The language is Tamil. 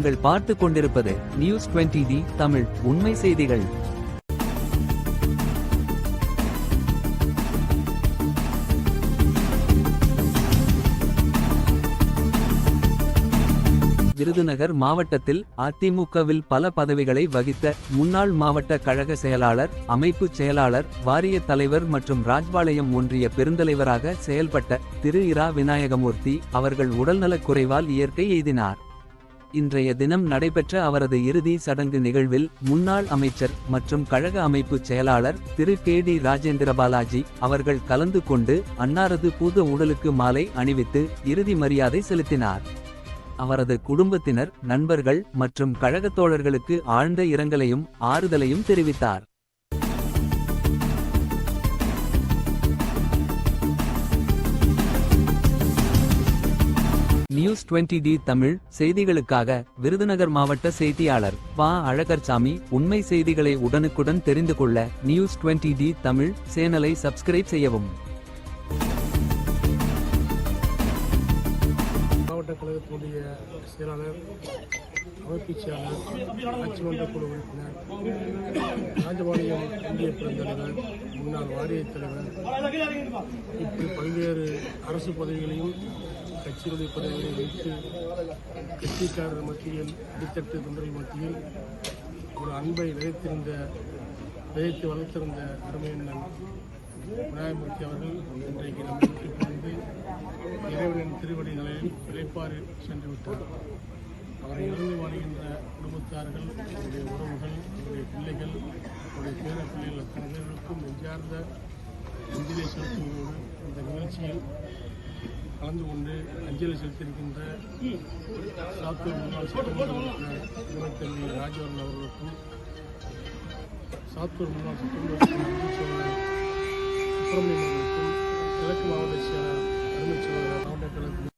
நீங்கள் பார்த்து கொண்டிருப்பது நியூஸ் 20 டி தமிழ் உண்மை செய்திகள். விருதுநகர் மாவட்டத்தில் அதிமுகவில் பல பதவிகளை வகித்த முன்னாள் மாவட்ட கழக செயலாளர் அமைப்பு செயலாளர் வாரிய தலைவர் மற்றும் ராஜ்பாளையம் ஒன்றிய பெருந்தலைவராக செயல்பட்ட திரு இரா விநாயகமூர்த்தி அவர்கள் உடல்நலக் குறைவால் இயற்கை எய்தினார். இன்றைய தினம் நடைபெற்ற அவரது இறுதி சடங்கு நிகழ்வில் முன்னாள் அமைச்சர் மற்றும் கழக அமைப்பு செயலாளர் திரு. கே. டி. ராஜேந்திர பாலாஜி அவர்கள் கலந்து கொண்டு அன்னாரது பூத உடலுக்கு மாலை அணிவித்து இறுதி மரியாதை செலுத்தினார். அவரது குடும்பத்தினர் நண்பர்கள் மற்றும் கழகத் தோழர்களுக்கு ஆழ்ந்த இரங்கலையும் ஆறுதலையும் தெரிவித்தார். நியூஸ் 20 டி தமிழ் செய்திகளுக்காக விருதுநகர் மாவட்ட செய்தியாளர் பா. அழகர்சாமி உண்மை செய்திகளை உடனுக்குடன் தெரிந்து கொள்ள நியூஸ் 20 டி தமிழ் சேனலை சப்ஸ்கிரைப் செய்யவும். மாவட்ட கழகத்தினுடைய செயலாளர் அமைப்புச் ஆட்சிமன்ற குழு உறுப்பினர் ராஜபாளையம் இந்திய பெருந்தலைவர் முன்னாள் வாரியத் தலைவர் இப்படி பல்வேறு அரசு பதவிகளையும் கட்சியுடைய பதவிகளை வைத்து கட்சிக்காரர் மத்தியில் அடித்தட்டு தொண்டர்கள் மத்தியில் ஒரு அன்பை விதைத்திருந்த விதைத்து வளர்த்திருந்த அருமையண்ணன் விநாயகமூர்த்தி அவர்கள் இன்றைக்கு நம்ம வீட்டுக்கு வந்து இறைவனின் திருவடிகளில் இழைப்பாறு சென்று விட்டார். அவரை இழந்து வாழ்கின்ற குடும்பத்தார்கள் அவருடைய உறவுகள் அவருடைய பிள்ளைகள் அவருடைய பேர பிள்ளைகள் அத்தனை பேர்களுக்கும் நெஞ்சார்ந்த அஞ்சலி செலுத்துவதோடு இந்த நிகழ்ச்சியில் கலந்து கொண்டு அஞ்சலி செலுத்தியிருக்கின்ற சாத்தூர் முன்னாள் சட்டமன்ற தம்பி ராஜவரன் அவர்களுக்கும் சாத்தூர் முன்னாள் சட்டமன்ற உறுப்பினர் அவர்களுக்கும் கிழக்கு மாவட்ட செயலர் அருமைச் செயலர் மாவட்ட கழகத்தின்